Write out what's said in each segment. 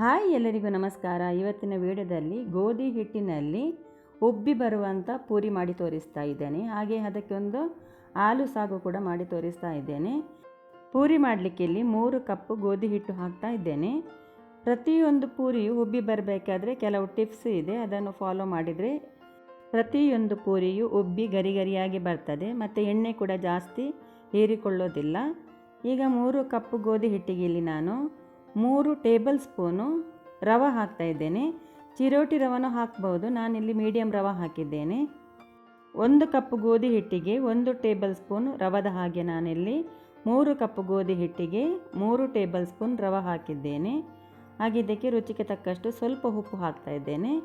Hi ಎಲ್ಲರಿಗೂ ನಮಸ್ಕಾರ. ಇವತ್ತಿನ ವಿಡಿಯೋದಲ್ಲಿ ಗೋಧಿ ಹಿಟ್ಟಿನಲ್ಲಿ ಉಬ್ಬಿ ಬರುವಂಥ ಪೂರಿ ಮಾಡಿ ತೋರಿಸ್ತಾ ಇದ್ದೇನೆ. ಹಾಗೆ ಅದಕ್ಕೆ ಒಂದು ಹಾಲು ಸಾಗು ಕೂಡ ಮಾಡಿ ತೋರಿಸ್ತಾ ಇದ್ದೇನೆ. ಪೂರಿ ಮಾಡಲಿಕ್ಕೆ ಇಲ್ಲಿ ಮೂರು ಕಪ್ಪು ಗೋಧಿ ಹಿಟ್ಟು ಹಾಕ್ತಾ ಇದ್ದೇನೆ. ಪ್ರತಿಯೊಂದು ಪೂರಿಯು ಉಬ್ಬಿ ಬರಬೇಕಾದ್ರೆ ಕೆಲವು ಟಿಪ್ಸ್ ಇದೆ. ಅದನ್ನು ಫಾಲೋ ಮಾಡಿದರೆ ಪ್ರತಿಯೊಂದು ಪೂರಿಯು ಉಬ್ಬಿ ಗರಿ ಗರಿಯಾಗಿ ಬರ್ತದೆ. ಮತ್ತು ಎಣ್ಣೆ ಕೂಡ ಜಾಸ್ತಿ ಹೀರಿಕೊಳ್ಳೋದಿಲ್ಲ. ಈಗ ಮೂರು ಕಪ್ಪು ಗೋಧಿ ಹಿಟ್ಟಿಗೆ ಇಲ್ಲಿ ನಾನು ಮೂರು ಟೇಬಲ್ ಸ್ಪೂನು ರವ ಹಾಕ್ತಾ ಇದ್ದೇನೆ. ಚಿರೋಟಿ ರವನ್ನು ಹಾಕ್ಬೋದು. ನಾನಿಲ್ಲಿ ಮೀಡಿಯಂ ರವ ಹಾಕಿದ್ದೇನೆ. ಒಂದು ಕಪ್ ಗೋಧಿ ಹಿಟ್ಟಿಗೆ ಒಂದು ಟೇಬಲ್ ಸ್ಪೂನ್ ರವದ ಹಾಗೆ ನಾನಿಲ್ಲಿ ಮೂರು ಕಪ್ ಗೋಧಿ ಹಿಟ್ಟಿಗೆ ಮೂರು ಟೇಬಲ್ ಸ್ಪೂನ್ ರವ ಹಾಕಿದ್ದೇನೆ. ಹಾಗೆ ಇದಕ್ಕೆ ರುಚಿಗೆ ತಕ್ಕಷ್ಟು ಸ್ವಲ್ಪ ಉಪ್ಪು ಹಾಕ್ತಾ ಇದ್ದೇನೆ.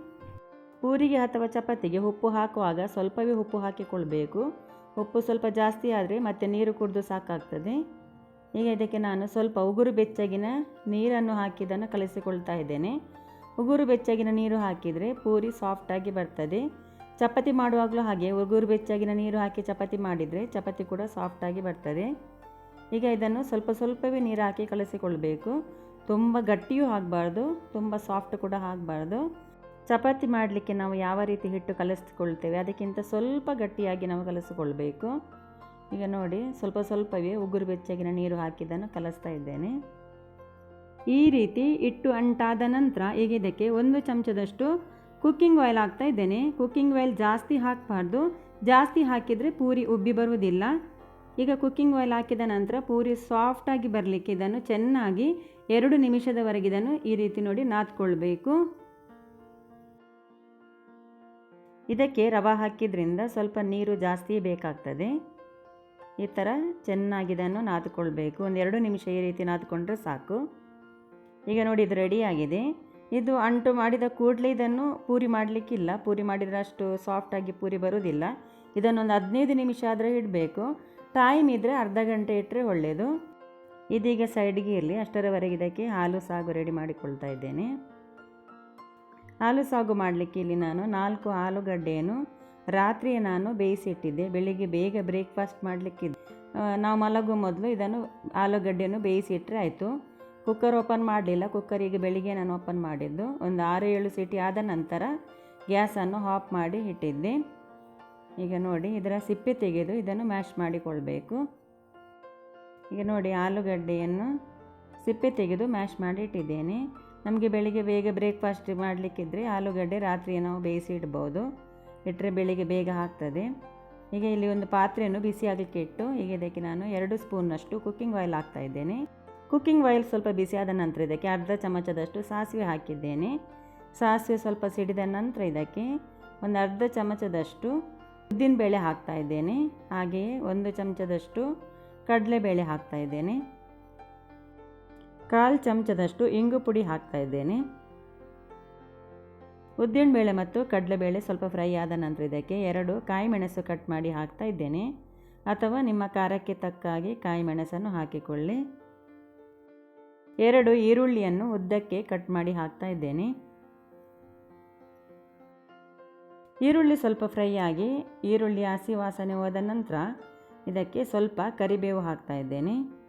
ಪೂರಿಗೆ ಅಥವಾ ಚಪಾತಿಗೆ ಉಪ್ಪು ಹಾಕುವಾಗ ಸ್ವಲ್ಪವೇ ಉಪ್ಪು ಹಾಕಿಕೊಳ್ಬೇಕು. ಉಪ್ಪು ಸ್ವಲ್ಪ ಜಾಸ್ತಿ ಆದರೆ ಮತ್ತೆ ನೀರು ಕುಡಿದು ಸಾಕಾಗ್ತದೆ. ಈಗ ಇದಕ್ಕೆ ನಾನು ಸ್ವಲ್ಪ ಉಗುರು ಬೆಚ್ಚಗಿನ ನೀರನ್ನು ಹಾಕಿದ್ದನ್ನು ಕಲಿಸಿಕೊಳ್ತಾ ಇದ್ದೇನೆ. ಉಗುರು ಬೆಚ್ಚಗಿನ ನೀರು ಹಾಕಿದರೆ ಪೂರಿ ಸಾಫ್ಟಾಗಿ ಬರ್ತದೆ. ಚಪಾತಿ ಮಾಡುವಾಗಲೂ ಹಾಗೆ ಉಗುರು ಬೆಚ್ಚಗಿನ ನೀರು ಹಾಕಿ ಚಪಾತಿ ಮಾಡಿದರೆ ಚಪಾತಿ ಕೂಡ ಸಾಫ್ಟಾಗಿ ಬರ್ತದೆ. ಈಗ ಇದನ್ನು ಸ್ವಲ್ಪ ಸ್ವಲ್ಪವೇ ನೀರು ಹಾಕಿ ಕಲಿಸಿಕೊಳ್ಬೇಕು. ತುಂಬ ಗಟ್ಟಿಯೂ ಆಗಬಾರ್ದು, ತುಂಬ ಸಾಫ್ಟ್ ಕೂಡ ಆಗಬಾರ್ದು. ಚಪಾತಿ ಮಾಡಲಿಕ್ಕೆ ನಾವು ಯಾವ ರೀತಿ ಹಿಟ್ಟು ಕಲಿಸ್ಕೊಳ್ತೇವೆ, ಅದಕ್ಕಿಂತ ಸ್ವಲ್ಪ ಗಟ್ಟಿಯಾಗಿ ನಾವು ಕಲಿಸಿಕೊಳ್ಬೇಕು. ಈಗ ನೋಡಿ ಸ್ವಲ್ಪ ಸ್ವಲ್ಪವೇ ಉಗುರು ಬೆಚ್ಚಗಿನ ನೀರು ಹಾಕಿದ್ದನ್ನು ಕಲಿಸ್ತಾ ಇದ್ದೇನೆ. ಈ ರೀತಿ ಇಟ್ಟು ಅಂಟಾದ ನಂತರ ಈಗ ಇದಕ್ಕೆ ಒಂದು ಚಮಚದಷ್ಟು ಕುಕ್ಕಿಂಗ್ ಆಯಿಲ್ ಹಾಕ್ತಾ ಇದ್ದೇನೆ. ಕುಕ್ಕಿಂಗ್ ಆಯಿಲ್ ಜಾಸ್ತಿ ಹಾಕಬಾರ್ದು. ಜಾಸ್ತಿ ಹಾಕಿದರೆ ಪೂರಿ ಉಬ್ಬಿ ಬರುವುದಿಲ್ಲ. ಈಗ ಕುಕ್ಕಿಂಗ್ ಆಯಿಲ್ ಹಾಕಿದ ನಂತರ ಪೂರಿ ಸಾಫ್ಟಾಗಿ ಬರಲಿಕ್ಕೆ ಇದನ್ನು ಚೆನ್ನಾಗಿ ಎರಡು ನಿಮಿಷದವರೆಗೆ ಇದನ್ನು ಈ ರೀತಿ ನೋಡಿ ನಾದ್ಕೊಳ್ಬೇಕು. ಇದಕ್ಕೆ ರವೆ ಹಾಕಿದ್ರಿಂದ ಸ್ವಲ್ಪ ನೀರು ಜಾಸ್ತಿ ಬೇಕಾಗ್ತದೆ. ಈ ಥರ ಚೆನ್ನಾಗಿ ಇದನ್ನು ನಾದ್ಕೊಳ್ಬೇಕು. ಒಂದು ಎರಡು ನಿಮಿಷ ಈ ರೀತಿ ನಾದ್ಕೊಂಡ್ರೆ ಸಾಕು. ಈಗ ನೋಡಿ ಇದು ರೆಡಿಯಾಗಿದೆ ಇದು ಅಂಟು ಮಾಡಿದ ಕೂಡಲೇ ಇದನ್ನು ಪೂರಿ ಮಾಡಲಿಕ್ಕಿಲ್ಲ. ಪೂರಿ ಮಾಡಿದರೆ ಅಷ್ಟು ಸಾಫ್ಟಾಗಿ ಪೂರಿ ಬರೋದಿಲ್ಲ. ಇದನ್ನೊಂದು ಹದಿನೈದು ನಿಮಿಷ ಆದರೆ ಇಡಬೇಕು. ಟೈಮ್ ಇದ್ದರೆ ಅರ್ಧ ಗಂಟೆ ಇಟ್ಟರೆ ಒಳ್ಳೆಯದು ಇದೀಗ ಸೈಡ್ಗೆ ಇರಲಿ. ಅಷ್ಟರವರೆಗೆ ಇದಕ್ಕೆ ಹಾಲು ಸಾಗು ರೆಡಿ ಮಾಡಿಕೊಳ್ತಾ ಇದ್ದೇನೆ. ಹಾಲು ಸಾಗು ಮಾಡಲಿಕ್ಕೆ ಇಲ್ಲಿ ನಾನು ನಾಲ್ಕು ಆಲೂಗಡ್ಡೆಯನ್ನು ರಾತ್ರಿಯೇ ನಾನು ಬೇಯಿಸಿಟ್ಟಿದ್ದೆ. ಬೆಳಿಗ್ಗೆ ಬೇಗ ಬ್ರೇಕ್ಫಾಸ್ಟ್ ಮಾಡಲಿಕ್ಕಿದ್ದೆ ನಾವು ಮಲಗೋ ಮೊದಲು ಇದನ್ನು ಆಲೂಗಡ್ಡೆಯನ್ನು ಬೇಯಿಸಿಟ್ಟರೆ ಆಯಿತು. ಕುಕ್ಕರ್ ಓಪನ್ ಮಾಡಲಿಲ್ಲ. ಕುಕ್ಕರಿಗೆ ಬೆಳಿಗ್ಗೆ ನಾನು ಓಪನ್ ಮಾಡಿದ್ದು. ಒಂದು ಆರು ಏಳು ಸೀಟಿ ಆದ ನಂತರ ಗ್ಯಾಸನ್ನು ಆಫ್ ಮಾಡಿ ಇಟ್ಟಿದ್ದೆ. ಈಗ ನೋಡಿ ಇದರ ಸಿಪ್ಪೆ ತೆಗೆದು ಇದನ್ನು ಮ್ಯಾಶ್ ಮಾಡಿಕೊಳ್ಬೇಕು. ಈಗ ನೋಡಿ ಆಲೂಗಡ್ಡೆಯನ್ನು ಸಿಪ್ಪೆ ತೆಗೆದು ಮ್ಯಾಶ್ ಮಾಡಿ ಇಟ್ಟಿದ್ದೇನೆ. ನಮಗೆ ಬೆಳಿಗ್ಗೆ ಬೇಗ ಬ್ರೇಕ್ಫಾಸ್ಟ್ ಮಾಡಲಿಕ್ಕಿದ್ರೆ ಆಲೂಗಡ್ಡೆ ರಾತ್ರಿ ನಾವು ಬೇಯಿಸಿ ಇಡ್ಬೋದು ಇಟ್ಟರೆ ಬೆಳಿಗ್ಗೆ ಬೇಗ ಆಗ್ತದೆ. ಈಗ ಇಲ್ಲಿ ಒಂದು ಪಾತ್ರೆಯನ್ನು ಬಿಸಿ ಆಗಲಿಕ್ಕೆ ಇಟ್ಟು, ಈಗ ಇದಕ್ಕೆ ನಾನು ಎರಡು ಸ್ಪೂನಷ್ಟು ಕುಕ್ಕಿಂಗ್ ಆಯಿಲ್ ಹಾಕ್ತಾ ಇದ್ದೇನೆ. ಕುಕ್ಕಿಂಗ್ ಆಯಿಲ್ ಸ್ವಲ್ಪ ಬಿಸಿಯಾದ ನಂತರ ಇದಕ್ಕೆ ಅರ್ಧ ಚಮಚದಷ್ಟು ಸಾಸಿವೆ ಹಾಕಿದ್ದೇನೆ. ಸಾಸಿವೆ ಸ್ವಲ್ಪ ಸಿಡಿದ ನಂತರ ಇದಕ್ಕೆ ಒಂದು ಅರ್ಧ ಚಮಚದಷ್ಟು ಉದ್ದಿನಬೇಳೆ ಹಾಕ್ತಾ ಇದ್ದೇನೆ. ಹಾಗೆಯೇ ಒಂದು ಚಮಚದಷ್ಟು ಕಡಲೆಬೇಳೆ ಹಾಕ್ತಾ ಇದ್ದೇನೆ. ಕಾಲು ಚಮಚದಷ್ಟು ಇಂಗು ಪುಡಿ ಹಾಕ್ತಾ ಇದ್ದೇನೆ. ಉದ್ದಿನಬೇಳೆ ಮತ್ತು ಕಡಲೆಬೇಳೆ ಸ್ವಲ್ಪ ಫ್ರೈ ಆದ ನಂತರ ಇದಕ್ಕೆ ಎರಡು ಕಾಯಿ ಮೆಣಸು ಕಟ್ ಮಾಡಿ ಹಾಕ್ತಾ ಇದ್ದೇನೆ. ಅಥವಾ ನಿಮ್ಮ ಖಾರಕ್ಕೆ ತಕ್ಕ ಹಾಗೆ ಕಾಯಿ ಮೆಣಸನ್ನು ಹಾಕಿಕೊಳ್ಳಿ. ಎರಡು ಈರುಳ್ಳಿಯನ್ನು ಉದ್ದಕ್ಕೆ ಕಟ್ ಮಾಡಿ ಹಾಕ್ತಾ ಇದ್ದೇನೆ. ಈರುಳ್ಳಿ ಸ್ವಲ್ಪ ಫ್ರೈ ಆಗಿ ಈರುಳ್ಳಿ ಹಸಿ ವಾಸನೆ ಹೋದ ನಂತರ ಇದಕ್ಕೆ ಸ್ವಲ್ಪ ಕರಿಬೇವು ಹಾಕ್ತಾ ಇದ್ದೇನೆ.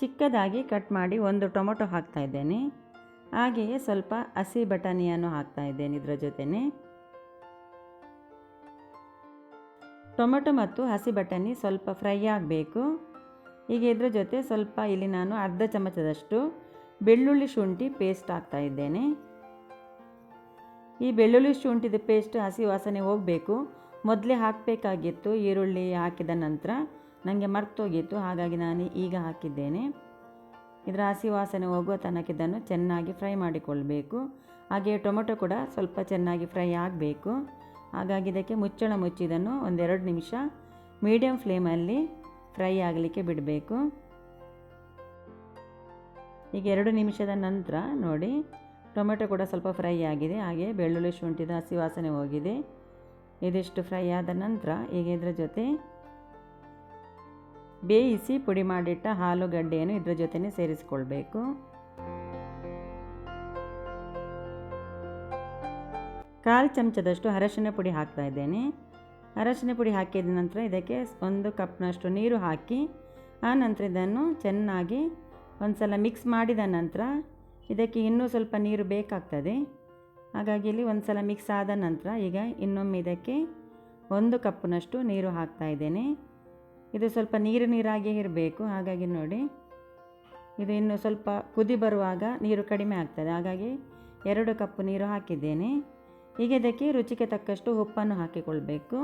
ಚಿಕ್ಕದಾಗಿ ಕಟ್ ಮಾಡಿ ಒಂದು ಟೊಮೊಟೊ ಹಾಕ್ತಾ ಇದ್ದೇನೆ. ಹಾಗೆಯೇ ಸ್ವಲ್ಪ ಹಸಿ ಬಟಾಣಿಯನ್ನು ಹಾಕ್ತಾ ಇದ್ದೇನೆ ಇದರ ಜೊತೆನೆ. ಟೊಮೊಟೊ ಮತ್ತು ಹಸಿ ಬಟಾಣಿ ಸ್ವಲ್ಪ ಫ್ರೈ ಆಗಬೇಕು. ಈಗ ಇದರ ಜೊತೆ ಸ್ವಲ್ಪ ಇಲ್ಲಿ ನಾನು ಅರ್ಧ ಚಮಚದಷ್ಟು ಬೆಳ್ಳುಳ್ಳಿ ಶುಂಠಿ ಪೇಸ್ಟ್ ಹಾಕ್ತಾ ಇದ್ದೇನೆ. ಈ ಬೆಳ್ಳುಳ್ಳಿ ಶುಂಠಿದ ಪೇಸ್ಟ್ ಹಸಿ ವಾಸನೆ ಹೋಗಬೇಕು. ಮೊದಲೇ ಹಾಕಬೇಕಾಗಿತ್ತು ಈರುಳ್ಳಿ ಹಾಕಿದ ನಂತರ ನನಗೆ ಮರ್ತೋಗಿತ್ತು, ಹಾಗಾಗಿ ನಾನು ಈಗ ಹಾಕಿದ್ದೇನೆ. ಇದರ ಹಸಿ ವಾಸನೆ ಹೋಗುವ ತನಕ ಇದನ್ನು ಚೆನ್ನಾಗಿ ಫ್ರೈ ಮಾಡಿಕೊಳ್ಬೇಕು. ಹಾಗೆ ಟೊಮೊಟೊ ಕೂಡ ಸ್ವಲ್ಪ ಚೆನ್ನಾಗಿ ಫ್ರೈ ಆಗಬೇಕು. ಹಾಗಾಗಿ ಇದಕ್ಕೆ ಮುಚ್ಚಳ ಮುಚ್ಚಿದನ್ನು ಒಂದೆರಡು ನಿಮಿಷ ಮೀಡಿಯಂ ಫ್ಲೇಮಲ್ಲಿ ಫ್ರೈ ಆಗಲಿಕ್ಕೆ ಬಿಡಬೇಕು. ಈಗ ಎರಡು ನಿಮಿಷದ ನಂತರ ನೋಡಿ, ಟೊಮೆಟೊ ಕೂಡ ಸ್ವಲ್ಪ ಫ್ರೈ ಆಗಿದೆ. ಹಾಗೆ ಬೆಳ್ಳುಳ್ಳಿ ಶುಂಠಿದ ಹಸಿ ವಾಸನೆ ಹೋಗಿದೆ. ಇದಿಷ್ಟು ಫ್ರೈ ಆದ ನಂತರ ಈಗ ಇದರ ಜೊತೆ ಬೇಯಿಸಿ ಪುಡಿ ಮಾಡಿಟ್ಟ ಆಲೂಗಡ್ಡೆಯನ್ನು ಇದರ ಜೊತೆನೇ ಸೇರಿಸಿಕೊಳ್ಬೇಕು. ಕಾಲು ಚಮಚದಷ್ಟು ಅರಶಿನ ಪುಡಿ ಹಾಕ್ತಾ ಇದ್ದೇನೆ. ಅರಶಿನ ಪುಡಿ ಹಾಕಿದ ನಂತರ ಇದಕ್ಕೆ ಒಂದು ಕಪ್ನಷ್ಟು ನೀರು ಹಾಕಿ, ಆ ನಂತರ ಇದನ್ನು ಚೆನ್ನಾಗಿ ಒಂದು ಸಲ ಮಿಕ್ಸ್ ಮಾಡಿದ ನಂತರ ಇದಕ್ಕೆ ಇನ್ನೂ ಸ್ವಲ್ಪ ನೀರು ಬೇಕಾಗ್ತದೆ. ಹಾಗಾಗಿ ಇಲ್ಲಿ ಒಂದು ಸಲ ಮಿಕ್ಸ್ ಆದ ನಂತರ ಈಗ ಇನ್ನೊಮ್ಮೆ ಇದಕ್ಕೆ ಒಂದು ಕಪ್ನಷ್ಟು ನೀರು ಹಾಕ್ತಾ ಇದ್ದೇನೆ. ಇದು ಸ್ವಲ್ಪ ನೀರು ನೀರಾಗಿ ಇರಬೇಕು. ಹಾಗಾಗಿ ನೋಡಿ, ಇದು ಇನ್ನು ಸ್ವಲ್ಪ ಕುದಿ ಬರುವಾಗ ನೀರು ಕಡಿಮೆ ಆಗ್ತದೆ. ಹಾಗಾಗಿ ಎರಡು ಕಪ್ ನೀರು ಹಾಕಿದ್ದೇನೆ. ಈಗ ಇದಕ್ಕೆ ರುಚಿಗೆ ತಕ್ಕಷ್ಟು ಉಪ್ಪನ್ನು ಹಾಕಿಕೊಳ್ಬೇಕು.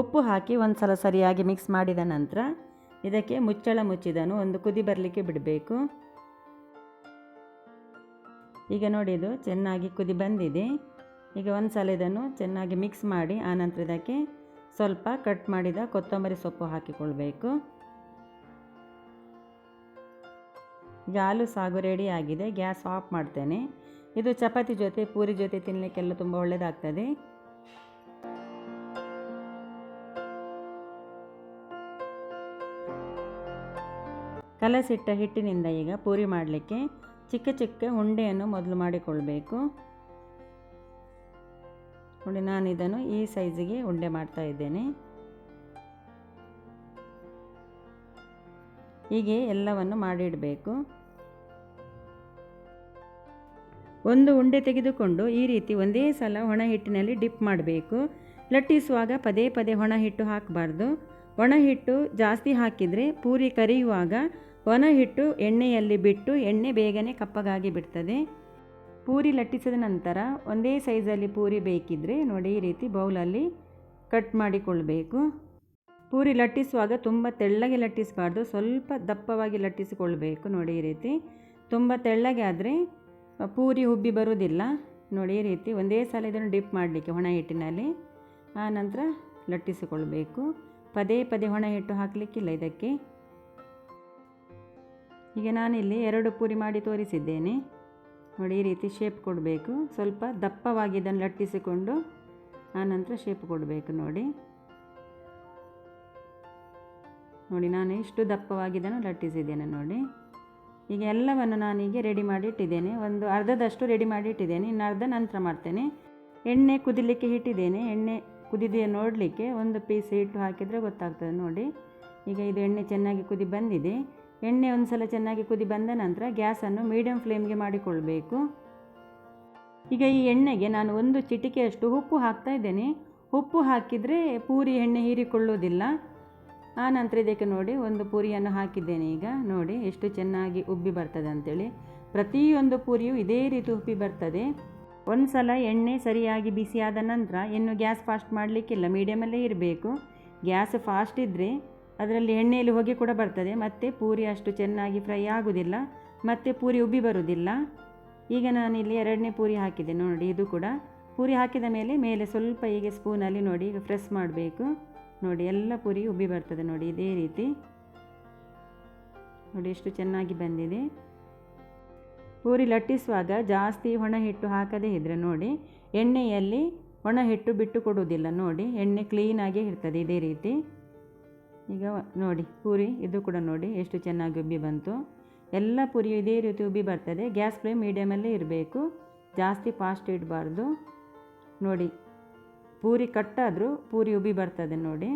ಉಪ್ಪು ಹಾಕಿ ಒಂದು ಸಲ ಸರಿಯಾಗಿ ಮಿಕ್ಸ್ ಮಾಡಿದ ನಂತರ ಇದಕ್ಕೆ ಮುಚ್ಚಳ ಮುಚ್ಚಿದನು. ಒಂದು ಕುದಿ ಬರಲಿಕ್ಕೆ ಬಿಡಬೇಕು. ಈಗ ನೋಡಿ, ಇದು ಚೆನ್ನಾಗಿ ಕುದಿ ಬಂದಿದೆ. ಈಗ ಒಂದು ಸಲ ಇದನ್ನು ಚೆನ್ನಾಗಿ ಮಿಕ್ಸ್ ಮಾಡಿ ಆನಂತರ ಇದಕ್ಕೆ ಸ್ವಲ್ಪ ಕಟ್ ಮಾಡಿದ ಕೊತ್ತಂಬರಿ ಸೊಪ್ಪು ಹಾಕಿಕೊಳ್ಬೇಕು. ಈಗ ಹಾಲು ಸಾಗು ರೆಡಿ ಆಗಿದೆ, ಗ್ಯಾಸ್ ಆಫ್ ಮಾಡ್ತೇನೆ. ಇದು ಚಪಾತಿ ಜೊತೆ, ಪೂರಿ ಜೊತೆ ತಿನ್ನಲಿಕ್ಕೆಲ್ಲ ತುಂಬ ಒಳ್ಳೆಯದಾಗ್ತದೆ ಕಲಸಿಟ್ಟ ಹಿಟ್ಟಿನಿಂದ ಈಗ ಪೂರಿ ಮಾಡಲಿಕ್ಕೆ ಚಿಕ್ಕ ಚಿಕ್ಕ ಉಂಡೆಯನ್ನು ಮೊದಲು ಮಾಡಿಕೊಳ್ಬೇಕು. ನೋಡಿ, ನಾನು ಇದನ್ನು ಈ ಸೈಜಿಗೆ ಉಂಡೆ ಮಾಡ್ತಾ ಇದ್ದೇನೆ. ಹೀಗೆ ಎಲ್ಲವನ್ನು ಮಾಡಿಡಬೇಕು. ಒಂದು ಉಂಡೆ ತೆಗೆದುಕೊಂಡು ಈ ರೀತಿ ಒಂದೇ ಸಲ ಒಣ ಹಿಟ್ಟಿನಲ್ಲಿ ಡಿಪ್ ಮಾಡಬೇಕು. ಲಟ್ಟಿಸುವಾಗ ಪದೇ ಪದೇ ಒಣ ಹಿಟ್ಟು ಹಾಕಬಾರ್ದು. ಒಣ ಹಿಟ್ಟು ಜಾಸ್ತಿ ಹಾಕಿದರೆ ಪೂರಿ ಕರಿಯುವಾಗ ಒಣ ಹಿಟ್ಟು ಎಣ್ಣೆಯಲ್ಲಿ ಬಿಟ್ಟು ಎಣ್ಣೆ ಬೇಗನೆ ಕಪ್ಪಗಾಗಿ ಬಿಡ್ತದೆ. ಪೂರಿ ಲಟ್ಟಿಸಿದ ನಂತರ ಒಂದೇ ಸೈಜಲ್ಲಿ ಪೂರಿ ಬೇಕಿದ್ದರೆ ನೋಡಿ ಈ ರೀತಿ ಬೌಲಲ್ಲಿ ಕಟ್ ಮಾಡಿಕೊಳ್ಬೇಕು. ಪೂರಿ ಲಟ್ಟಿಸುವಾಗ ತುಂಬ ತೆಳ್ಳಗೆ ಲಟ್ಟಿಸಬಾರ್ದು, ಸ್ವಲ್ಪ ದಪ್ಪವಾಗಿ ಲಟ್ಟಿಸಿಕೊಳ್ಬೇಕು ನೋಡಿ ಈ ರೀತಿ. ತುಂಬ ತೆಳ್ಳಗೆ ಆದರೆ ಪೂರಿ ಉಬ್ಬಿ ಬರುವುದಿಲ್ಲ. ನೋಡಿ ಈ ರೀತಿ ಒಂದೇ ಸಲ ಇದನ್ನು ಡಿಪ್ ಮಾಡಲಿಕ್ಕೆ ಒಣ ಹಿಟ್ಟಿನಲ್ಲಿ. ಆ ಲಟ್ಟಿಸಿಕೊಳ್ಬೇಕು. ಪದೇ ಪದೇ ಒಣ ಹಿಟ್ಟು ಹಾಕಲಿಕ್ಕಿಲ್ಲ ಇದಕ್ಕೆ. ಈಗ ನಾನಿಲ್ಲಿ ಎರಡು ಪೂರಿ ಮಾಡಿ ತೋರಿಸಿದ್ದೇನೆ. ನೋಡಿ, ಈ ರೀತಿ ಶೇಪ್ ಕೊಡಬೇಕು. ಸ್ವಲ್ಪ ದಪ್ಪವಾಗಿ ಇದನ್ನು ಲಟ್ಟಿಸಿಕೊಂಡು ಆನಂತರ ಶೇಪ್ ಕೊಡಬೇಕು ನೋಡಿ. ನೋಡಿ, ನಾನು ಇಷ್ಟು ದಪ್ಪವಾಗಿ ಇದನ್ನು ಲಟ್ಟಿಸಿದ್ದೇನೆ ನೋಡಿ. ಈಗ ಎಲ್ಲವನ್ನು ನಾನೀಗ ರೆಡಿ ಮಾಡಿ ಇಟ್ಟಿದ್ದೇನೆ. ಒಂದು ಅರ್ಧದಷ್ಟು ರೆಡಿ ಮಾಡಿ ಇಟ್ಟಿದ್ದೇನೆ. ಇನ್ನು ಅರ್ಧ ನಂತರ ಮಾಡ್ತೇನೆ. ಎಣ್ಣೆ ಕುದಿಲಿಕ್ಕೆ ಇಟ್ಟಿದ್ದೇನೆ ಎಣ್ಣೆ ಕುದಿದೆಯ ನೋಡಲಿಕ್ಕೆ ಒಂದು ಪೀಸ್ ಹಿಟ್ಟು ಹಾಕಿದರೆ ಗೊತ್ತಾಗ್ತದೆ ನೋಡಿ. ಈಗ ಇದು ಎಣ್ಣೆ ಚೆನ್ನಾಗಿ ಕುದಿ ಬಂದಿದೆ. ಎಣ್ಣೆ ಒಂದು ಸಲ ಚೆನ್ನಾಗಿ ಕುದಿ ಬಂದ ನಂತರ ಗ್ಯಾಸನ್ನು ಮೀಡಿಯಂ ಫ್ಲೇಮ್ಗೆ ಮಾಡಿಕೊಳ್ಬೇಕು. ಈಗ ಈ ಎಣ್ಣೆಗೆ ನಾನು ಒಂದು ಚಿಟಿಕೆಯಷ್ಟು ಉಪ್ಪು ಹಾಕ್ತಾ ಇದ್ದೇನೆ. ಉಪ್ಪು ಹಾಕಿದರೆ ಪೂರಿ ಎಣ್ಣೆ ಹೀರಿಕೊಳ್ಳುವುದಿಲ್ಲ ಆ ನಂತರ ಇದಕ್ಕೆ ನೋಡಿ, ಒಂದು ಪೂರಿಯನ್ನು ಹಾಕಿದ್ದೇನೆ ಈಗ. ನೋಡಿ, ಎಷ್ಟು ಚೆನ್ನಾಗಿ ಉಬ್ಬಿ ಬರ್ತದೆ ಅಂಥೇಳಿ ಪ್ರತಿಯೊಂದು ಪೂರಿಯು ಇದೇ ರೀತಿ ಉಬ್ಬಿ ಬರ್ತದೆ. ಒಂದು ಸಲ ಎಣ್ಣೆ ಸರಿಯಾಗಿ ಬಿಸಿಯಾದ ನಂತರ, ಇನ್ನು ಗ್ಯಾಸ್ ಫಾಸ್ಟ್ ಮಾಡಲಿಕ್ಕಿಲ್ಲ, ಮೀಡಿಯಮಲ್ಲೇ ಇರಬೇಕು. ಗ್ಯಾಸ್ ಫಾಸ್ಟ್ ಇದ್ದರೆ ಅದರಲ್ಲಿ ಎಣ್ಣೆಯಲ್ಲಿ ಹೊಗೆ ಕೂಡ ಬರ್ತದೆ. ಮತ್ತು ಪೂರಿ ಅಷ್ಟು ಚೆನ್ನಾಗಿ ಫ್ರೈ ಆಗೋದಿಲ್ಲ. ಮತ್ತು ಪೂರಿ ಉಬ್ಬಿ ಬರುವುದಿಲ್ಲ ಈಗ ನಾನಿಲ್ಲಿ ಎರಡನೇ ಪೂರಿ ಹಾಕಿದೆ ನೋಡಿ, ಇದು ಕೂಡ. ಪೂರಿ ಹಾಕಿದ ಮೇಲೆ ಮೇಲೆ ಸ್ವಲ್ಪ ಹೀಗೆ ಸ್ಪೂನಲ್ಲಿ ನೋಡಿ, ಈಗ ಫ್ರೆಸ್ ಮಾಡಬೇಕು. ನೋಡಿ, ಎಲ್ಲ ಪೂರಿ ಉಬ್ಬಿ ಬರ್ತದೆ ನೋಡಿ, ಇದೇ ರೀತಿ. ನೋಡಿ, ಎಷ್ಟು ಚೆನ್ನಾಗಿ ಬಂದಿದೆ. ಪೂರಿ ಲಟ್ಟಿಸುವಾಗ ಜಾಸ್ತಿ ಒಣ ಹಿಟ್ಟು ಹಾಕದೇ ಇದ್ದರೆ ನೋಡಿ, ಎಣ್ಣೆಯಲ್ಲಿ ಒಣ ಹಿಟ್ಟು ಬಿಟ್ಟು ಕೊಡುವುದಿಲ್ಲ ನೋಡಿ, ಎಣ್ಣೆ ಕ್ಲೀನಾಗೇ ಇರ್ತದೆ, ಇದೇ ರೀತಿ. ಈಗ ನೋಡಿ, ಪೂರಿ ಇದು ಕೂಡ ನೋಡಿ, ಎಷ್ಟು ಚೆನ್ನಾಗಿ ಉಬ್ಬಿ ಬಂತು. ಎಲ್ಲ ಪೂರಿಯು ಇದೇ ರೀತಿ ಉಬ್ಬಿ ಬರ್ತದೆ. ಗ್ಯಾಸ್ ಫ್ಲೇಮ್ ಮೀಡಿಯಮಲ್ಲೇ ಇರಬೇಕು. ಜಾಸ್ತಿ ಫಾಸ್ಟ್ ಇಡಬಾರ್ದು. ನೋಡಿ, ಪೂರಿ ಕಟ್ಟಾದರೂ ಪೂರಿ ಉಬ್ಬಿ ಬರ್ತದೆ ನೋಡಿ.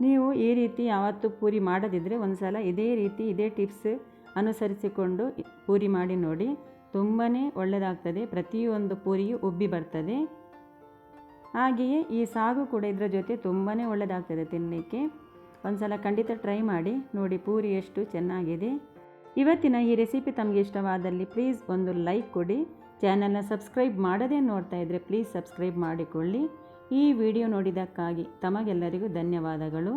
ನೀವು ಈ ರೀತಿ ಯಾವತ್ತು ಪೂರಿ ಮಾಡದಿದ್ದರೆ ಒಂದು ಸಲ ಇದೇ ರೀತಿ, ಇದೇ ಟಿಪ್ಸ್ ಅನುಸರಿಸಿಕೊಂಡು ಪೂರಿ ಮಾಡಿ ನೋಡಿ. ತುಂಬಾ ಒಳ್ಳೆಯದಾಗ್ತದೆ ಪ್ರತಿಯೊಂದು ಪೂರಿಯು ಉಬ್ಬಿ ಬರ್ತದೆ. ಹಾಗೆಯೇ ಈ ಸಾಗು ಕೂಡ ಇದರ ಜೊತೆ ತುಂಬಾ ಒಳ್ಳೆಯದಾಗ್ತದೆ ತಿನ್ನಲಿಕ್ಕೆ. ಒಂದು ಸಲ ಖಂಡಿತ ಟ್ರೈ ಮಾಡಿ, ನೋಡಿ ಪೂರಿ ಎಷ್ಟು ಚೆನ್ನಾಗಿದೆ. ಇವತ್ತಿನ ಈ ರೆಸಿಪಿ ತಮಗೆ ಇಷ್ಟವಾದಲ್ಲಿ ಪ್ಲೀಸ್ ಒಂದು ಲೈಕ್ ಕೊಡಿ. ಚಾನಲ್ನ ಸಬ್ಸ್ಕ್ರೈಬ್ ಮಾಡದೇ ನೋಡ್ತಾ ಇದ್ದರೆ ಪ್ಲೀಸ್ ಸಬ್ಸ್ಕ್ರೈಬ್ ಮಾಡಿಕೊಳ್ಳಿ. ಈ ವಿಡಿಯೋ ನೋಡಿದ್ದಕ್ಕಾಗಿ ತಮಗೆಲ್ಲರಿಗೂ ಧನ್ಯವಾದಗಳು.